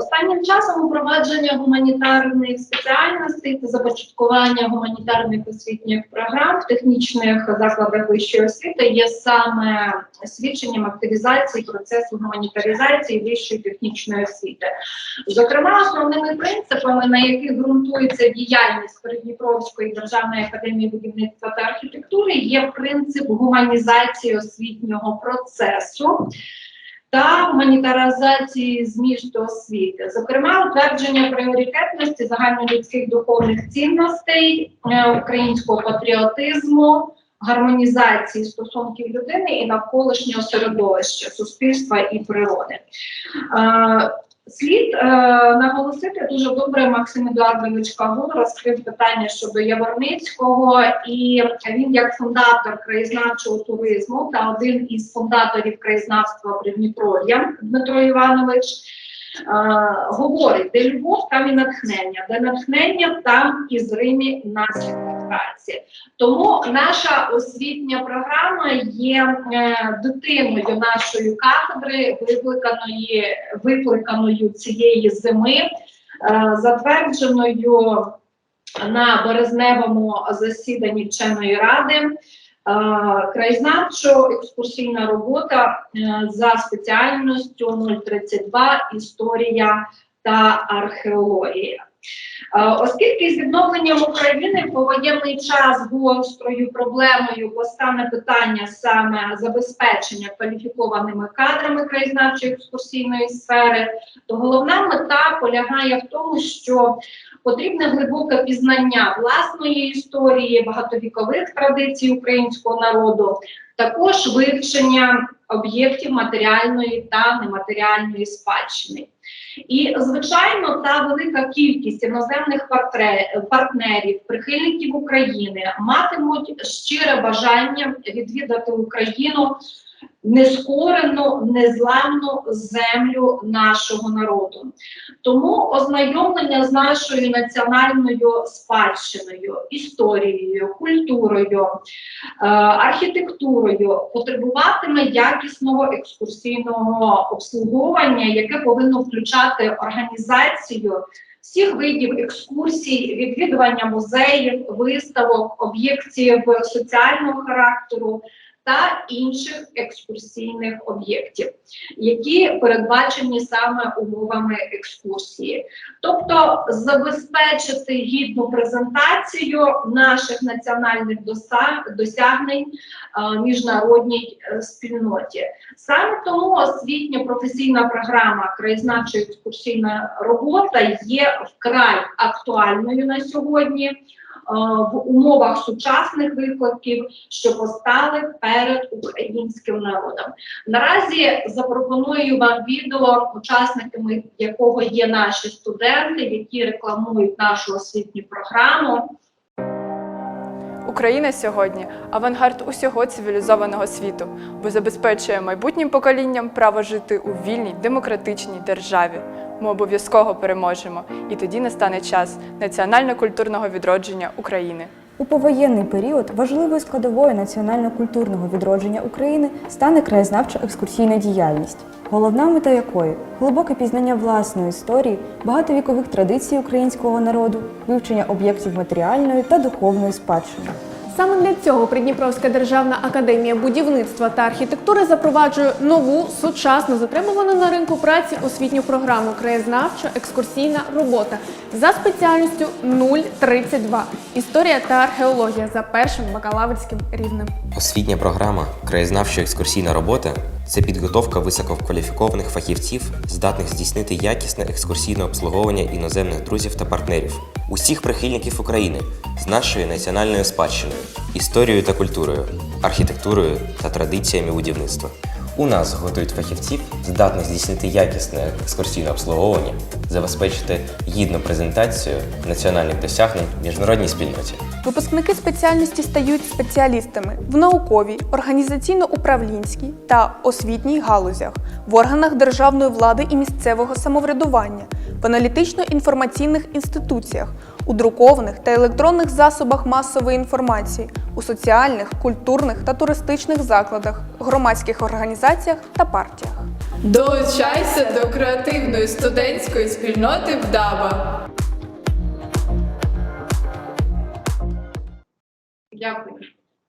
Останнім часом упровадження гуманітарних спеціальностей та започаткування гуманітарних освітніх програм в технічних закладах вищої освіти є саме свідченням активізації процесу гуманітаризації вищої технічної освіти. Зокрема, основними принципами, на яких ґрунтується діяльність Придніпровської державної академії будівництва та архітектури, є принцип гуманізації освітнього процесу та гуманітаризації змісту освіти, зокрема, утвердження пріоритетності загальнолюдських духовних цінностей, е, українського патріотизму, гармонізації стосунків людини і навколишнього середовища, суспільства і природи. Слід е, наголосити дуже добре Максим Едуардович Кагун розкрив питання щодо Яворницького, і він як фундатор краєзнавчого туризму та один із фундаторів краєзнавства Придніпров'я Дмитро Іванович. е, Говорить, де любов, там і натхнення, де натхнення, там і зримі наслідки праці. Тому наша освітня програма є е, дитиною нашої кафедри, викликаної, викликаною цієї зими, е, затвердженою на березневому засіданні вченої ради. е, Краєзнавчо-екскурсійна робота е, за спеціальністю 032 історія та археологія. Е, Оскільки з відновленням України в повоєнний час гострою проблемою постане питання саме забезпечення кваліфікованими кадрами краєзнавчої екскурсійної сфери, то головна мета полягає в тому, що потрібне глибоке пізнання власної історії, багатовікових традицій українського народу, також вивчення об'єктів матеріальної та нематеріальної спадщини. І, звичайно, та велика кількість іноземних партнерів, прихильників України матимуть щире бажання відвідати Україну нескорену, незламну землю нашого народу. Тому ознайомлення з нашою національною спадщиною, історією, культурою, е, архітектурою потребуватиме якісного екскурсійного обслуговування, яке повинно включати організацію всіх видів екскурсій, відвідування музеїв, виставок, об'єктів соціального характеру та інших екскурсійних об'єктів, які передбачені саме умовами екскурсії. Тобто забезпечити гідну презентацію наших національних досягнень е, міжнародній е, спільноті. Саме тому освітньо-професійна програма краєзнавча екскурсійна робота є вкрай актуальною на сьогодні. Е, В умовах сучасних викликів, що постали перед українським народом. Наразі запропоную вам відео, учасниками якого є наші студенти, які рекламують нашу освітню програму. Україна сьогодні авангард усього цивілізованого світу, бо забезпечує майбутнім поколінням право жити у вільній демократичній державі. Ми обов'язково переможемо, і тоді настане час національно-культурного відродження України. У повоєнний період важливою складовою національно-культурного відродження України стане краєзнавчо-екскурсійна діяльність, головна мета якої глибоке пізнання власної історії, багатовікових традицій українського народу, вивчення об'єктів матеріальної та духовної спадщини. Саме для цього Придніпровська державна академія будівництва та архітектури запроваджує нову сучасну затребувану на ринку праці освітню програму краєзнавча екскурсійна робота за спеціальністю 032 історія та археологія за першим бакалаврським рівнем. Освітня програма краєзнавчо-екскурсійна робота це підготовка висококваліфікованих фахівців, здатних здійснити якісне екскурсійне обслуговування іноземних друзів та партнерів, усіх прихильників України з нашою національною спадщиною, історією та культурою, архітектурою та традиціями будівництва. У нас готують фахівців, здатних здійснити якісне екскурсійне обслуговування, забезпечити гідну презентацію національних досягнень міжнародній спільноті. Випускники спеціальності стають спеціалістами в науковій, організаційно-управлінській та освітній галузях, в органах державної влади і місцевого самоврядування, в аналітично-інформаційних інституціях, у друкованих та електронних засобах масової інформації, у соціальних, культурних та туристичних закладах, громадських організаціях та партіях. Долучайся до креативної студентської спільноти ВДАБА.